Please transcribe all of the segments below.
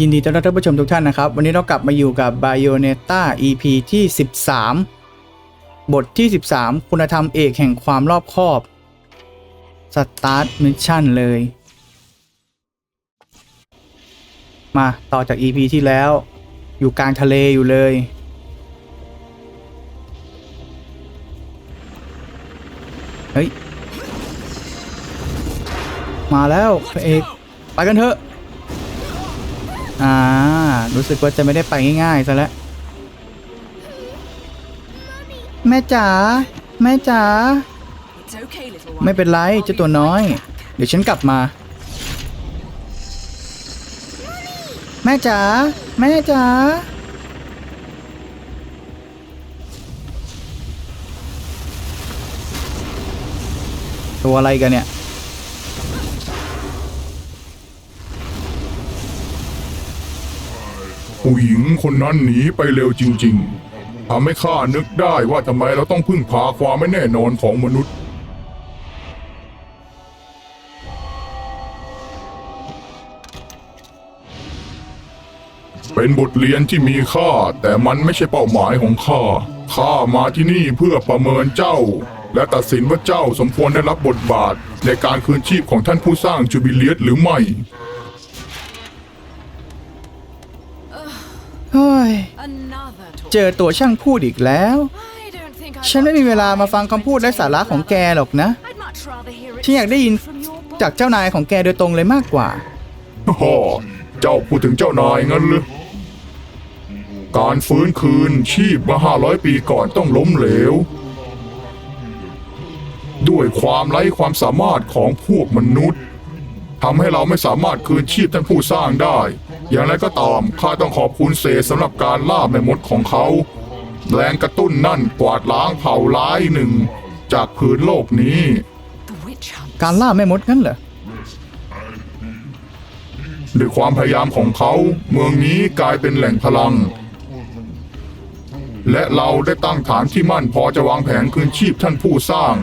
ยินดีต้อนรับท่านผู้ชมทุกท่านนะครับ วันนี้เรากลับมาอยู่กับ Bayonetta EP ที่ 13 บทที่ 13 คุณธรรมเอกแห่งความรอบคอบ Start Mission เลย มาต่อจาก EP ที่แล้ว อยู่กลางทะเลอยู่เลย เฮ้ย มาแล้วพระเอก ไปกันเถอะ อ่า รู้สึกว่าจะไม่ได้ไปง่ายๆซะแล้ว แม่จ๋า แม่จ๋า ไม่เป็นไรเจ้าตัวน้อย เดี๋ยวฉันกลับมา แม่จ๋า แม่จ๋า ตัวอะไรกันเนี่ย ผู้หญิงคนนั้นหนีไปเร็วจริง ๆทำให้ข้านึกได้ว่าทำไมเราต้องพึ่งพาความไม่แน่นอนของมนุษย์ เป็นบทเรียนที่มีค่า แต่มันไม่ใช่เป้าหมายของข้า ข้ามาที่นี่เพื่อประเมินเจ้า และตัดสินว่าเจ้าสมควรได้รับบทบาท ในการคืนชีพของท่านผู้สร้างจูบิเลียสหรือไม่ เฮ้ ย เจอตัวช่างพูดอีกแล้ว ฉันไม่มีเวลามาฟังคำพูดและสาระของแกหรอกนะ ฉันอยากได้ยินจากเจ้านายของแกโดยตรงเลยมากกว่าฮ่เจ้าพูดถึงเจ้านายงั้นหรือการฟื้นคืนชีพมาห้าร้อยปีก่อนต้องล้มเหลว ด้วยความไร้ความสามารถของพวกมนุษย์ทำให้เราไม่สามารถคืนชีพท่านผู้สร้างได้ อย่างไรก็ตามข้าต้องขอบคุณเซสำหรับการล่าแม่มดของเขา แรงกระตุ้นนั่นกวาดล้างเผ่าร้ายหนึ่ง จากพื้นโลกนี้ The witch hunt. การล่าแม่มดงั้นเหรอด้วยความพยายามของเขา เมืองนี้กลายเป็นแหล่งพลัง และเราได้ตั้งฐานที่มั่นพอจะวางแผนคืนชีพท่านผู้สร้าง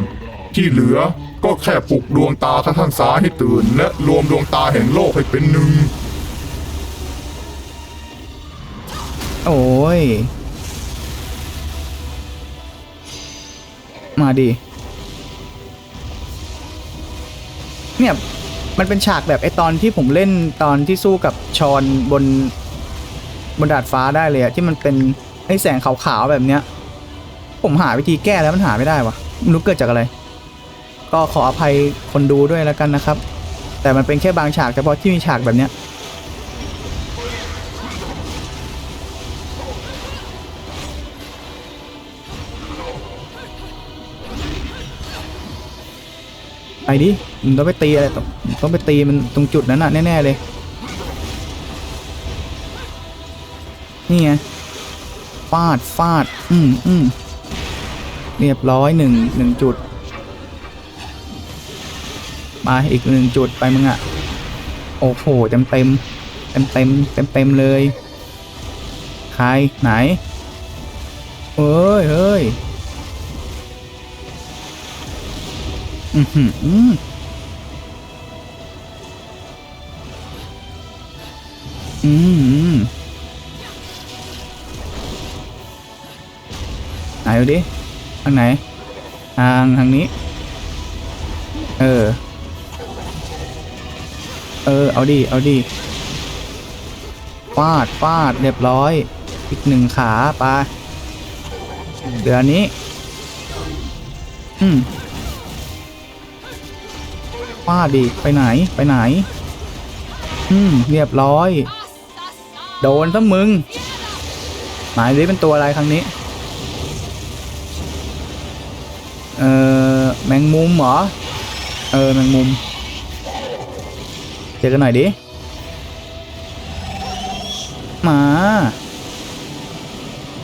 ที่เหลือก็แค่ปลุกดวงตาท่านซ้ายให้ตื่น และรวมดวงตาแห่งโลกให้เป็นหนึ่ง โอ้ย มาดิเนี่ย มันเป็นฉากแบบไอตอนที่ผมเล่นตอนที่สู้กับชอนบน บนดาดฟ้าได้เลยอะที่มันเป็นไอแสงขาวๆแบบเนี้ย ผมหาวิธีแก้แล้วมันหาไม่ได้วะไม่รู้เกิดจากอะไร ก็ขออภัยคนดูด้วยแล้วกันนะครับ แต่มันเป็นแค่บางฉากเฉพาะที่มีฉากแบบเนี้ย ดิมึงต้องไปตีอะไรต้องต้องไปตีมันตรงจุดนั้นน่ะแน่ๆเลย นี่ไงฟาดฟาด อืมอืมเรียบร้อยหนึ่งหนึ่งจุด มาอีกหนึ่งจุดไปมึงอะโอ้โหเต็มเต็มเต็มเต็มเต็มเต็มเลย ใครไหนเฮ้ยเฮ้ย อืมอืมอืมไหนดูดิทางไหน ทางทางนี้ เออ เออ เอาดิ เอาดิฟาดฟาดเรียบร้อย อีกหนึ่งขาไปเดือนนี้ อืมาดดิไปไหนไปไหน อืมเรียบร้อย โดนซะมึง หมายนี้เป็นตัวอะไรครั้งนี้ เออแมงมุมเหรอ เออแมงมุม เจอกันหน่อยดิ มา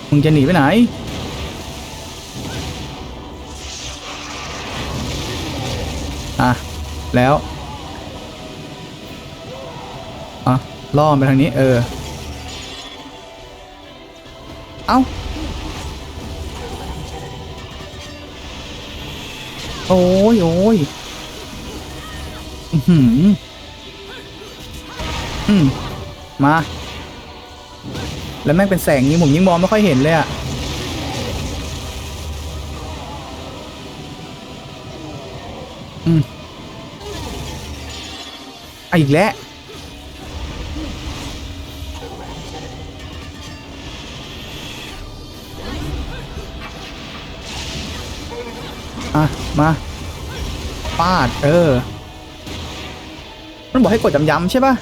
มึงจะหนีไปไหน แล้วอะล่อไปทางนี้ เออ เอ้า โอ้ยโอ้ยอือหืออืม มา แล้วแม่งเป็นแสงนี้ผมยิ่งมองไม่ค่อยเห็นเลยอะอืม อีกแล้วอะมาปาด เออ มันบอกให้กดย้ำๆใช่ป่ะ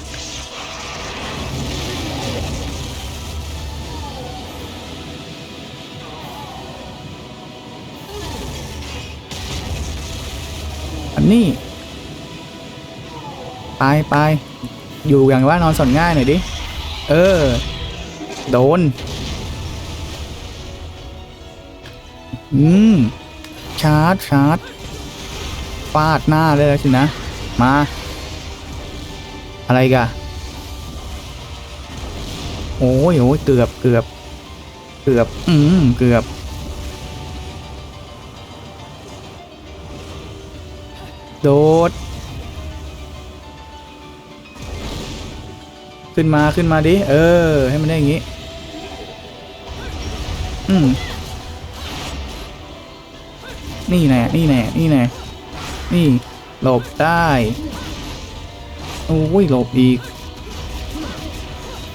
อันนี้ ไปไปอยู่อย่างว่านอนสนง่ายหน่อยดิ เออ โดน อืม ชาร์จชาร์จฟาดหน้าเลยแล้วสินะ มา อะไรกะโอ้ยโอ้ยเกือบเกือบเกือบ อืม เกือบ โดด ขึ้นมาขึ้นมาดิ เออ ให้มันได้อย่างงี้ อืม นี่แน่นี่แน่นี่แน่นี่หลบได้ โอ้ยหลบอีก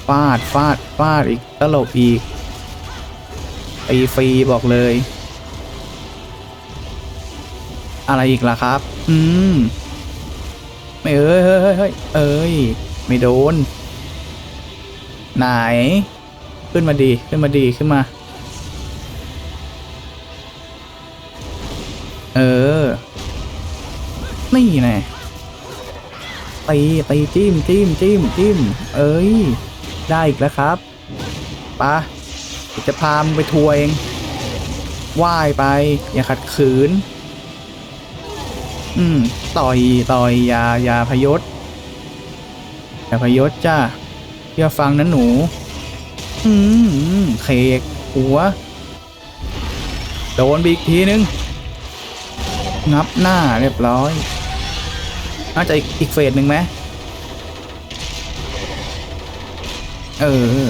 ฟาดฟาดฟาดอีกก็หลบอีกตีฟรีบอกเลย อะไรอีกล่ะครับ อืม ไม่เอ้ยเฮ้ยเฮ้ยเฮ้ยเอ้ย ไม่โดน ไหน ขึ้นมาดีขึ้นมาดีขึ้นมา เออ นี่แน่ตีตีจิ้มจิ้มจิ้มจิ้มเอ้ย ได้อีกแล้วครับปะจะพามไปทัวร์เองว่ายไป อย่าขัดขืน อืม ต่อย ต่อย อย่า อย่าพยศอย่าพยศจ้า เชื่อฟังนะหนู อืมเคกหัว โดนไปอีกทีนึง งับหน้าเรียบร้อย น่าจะอีกอีกเฟสหนึ่งไหมเออ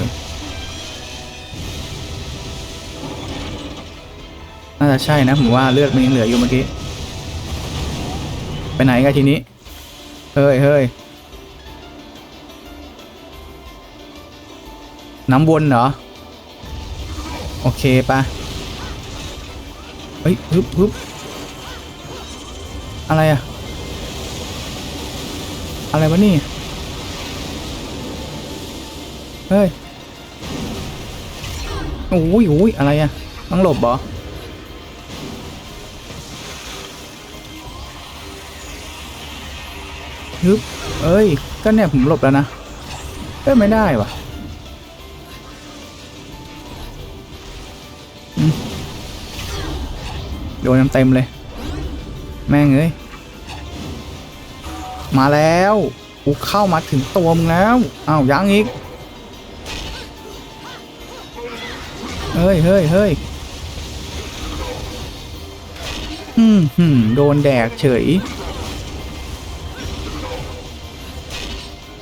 น่าจะใช่นะ ผมว่าเลือดมันยังเหลืออยู่เมื่อกี้ ไปไหนกันทีนี้ เฮ้ยเฮ้ย น้ำวนเหรอ โอเคปะเฮ้ยฮึบฮึบอะไรอะอะไรวะนี่ เฮ้ยโอ้ยโอ้ยอะไรอะต้องหลบเหรอฮึบเอ้ย ก็เนี่ยผมหลบแล้วนะเอ้ยไม่ได้วะ โดนเต็มเลย แม่งเอ้ย มาแล้วกูเข้ามาถึงตัวมึงแล้วอ้าวยังอีกเฮ้ยเฮ้ยเฮ้ยอืมหืมโดนแดกเฉย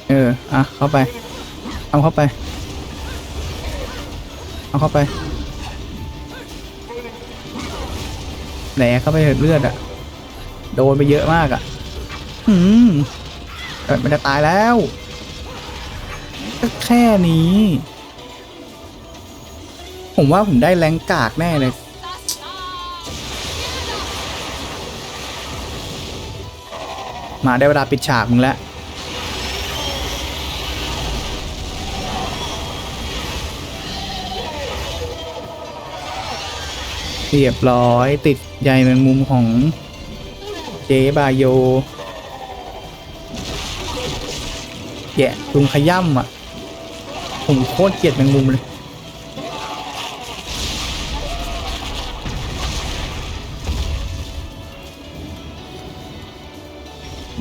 เออ อะ เข้าไป เอาเข้าไป เอาเข้าไป แหลกเข้าไปเถอะเลือดอะโดนไปเยอะมากอะอืมเออมันจะตายแล้วก็แค่นี้ ผมว่าผมได้แรงกากแน่เลยมาได้เวลาปิดฉากมึงแล้ว เรียบร้อยติดใยแมงมุมของเจ๊บาโยแกะลุงขย่ำอะ ผมโคตรเกลียดแมงมุมเลย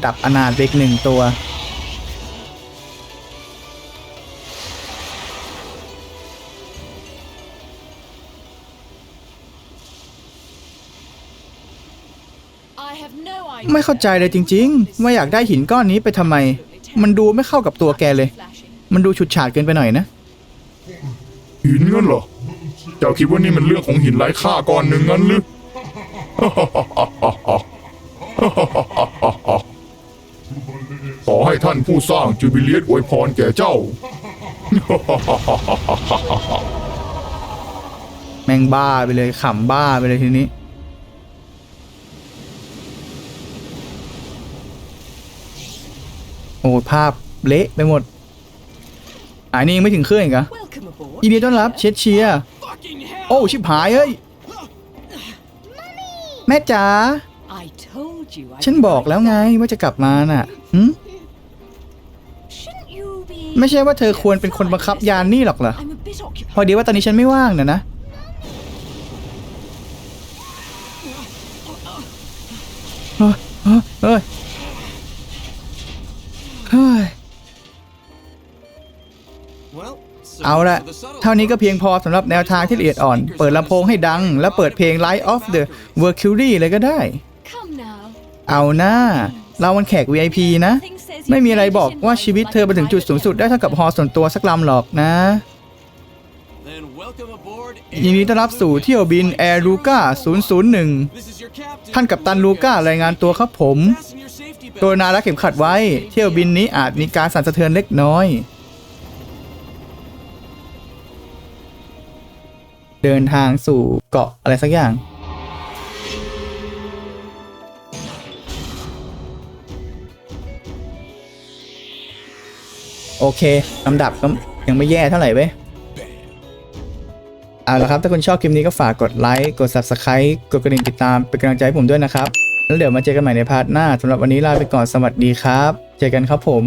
ดับอนาถเบกหนึ่งตัว ไม่เข้าใจเลยจริงๆ ว่าอยากได้หินก้อนนี้ไปทำไม มันดูไม่เข้ากับตัวแกเลย Flashing. มันดูฉุดฉาดเกินไปหน่อยนะ หินงั้นเหรอ เจ้าคิดว่านี่มันเรื่องของหินไร้ค่าก้อนหนึ่งงั้นหรือขอให้ท่านผู้สร้างจูบิเลียตอวยพรแก่เจ้า แม่งบ้าไปเลยขำบ้าไปเลยทีนี้ โอ้ภาพเละไปหมดอันนี้ยังไม่ถึงเครื่องอีกเหรอ Welcome aboard. ยินดีต้อนรับเชดเชียร์ Fucking hell! โอ้ชิบหายเฮ้ยแม่จ๋า I told you. I ฉันบอกแล้วไงว่าจะกลับมาน่ะหึ Shouldn't you be? ไม่ใช่ว่าเธอควรเป็นคนบังคับยานนี่หรอกเหรอ I'm a bit occupied. พอดีว่าตอนนี้ฉันไม่ว่างนะนะ เฮ้ย เอาละเท่านี้ก็เพียงพอสำหรับแนวทางที่ละเอียดอ่อน เปิดลำโพงให้ดัง แล้วเปิดเพลง Light of the Mercury เลยก็ได้ Come now. เอาหน้า เรามันแขก VIP นะ Nothing says you ไม่มีอะไรบอก made it in ว่า life ชีวิตเธอไปถึงจุดสูงสุดได้เท่ากับฮอส่วนตัวสักลำหรอกนะ Then welcome aboard ยินดีต้อนรับสู่เที่ยวบินแอร์ลูก้า001 This is your captain. ท่านกัปตันลูก้ารายงานตัวครับผม Fasten your safety belt. ตัวนารักเข็มขัดไว้ เที่ยวบินนี้อาจมีการสั่นสะเทือนเล็กน้อย เดินทางสู่เกาะอะไรสักอย่าง โอเคลำดับก็ยังไม่แย่เท่าไหร่เว้ยเอาละครับ ถ้าคุณชอบคลิปนี้ก็ฝากกดไลค์ กด Subscribe กดกระดิ่งติดตาม เป็นกำลังใจให้ผมด้วยนะครับ แล้วเดี๋ยวมาเจอกันใหม่ในพาร์ทหน้าสำหรับวันนี้ลาไปก่อนสวัสดีครับ เจอกันครับผม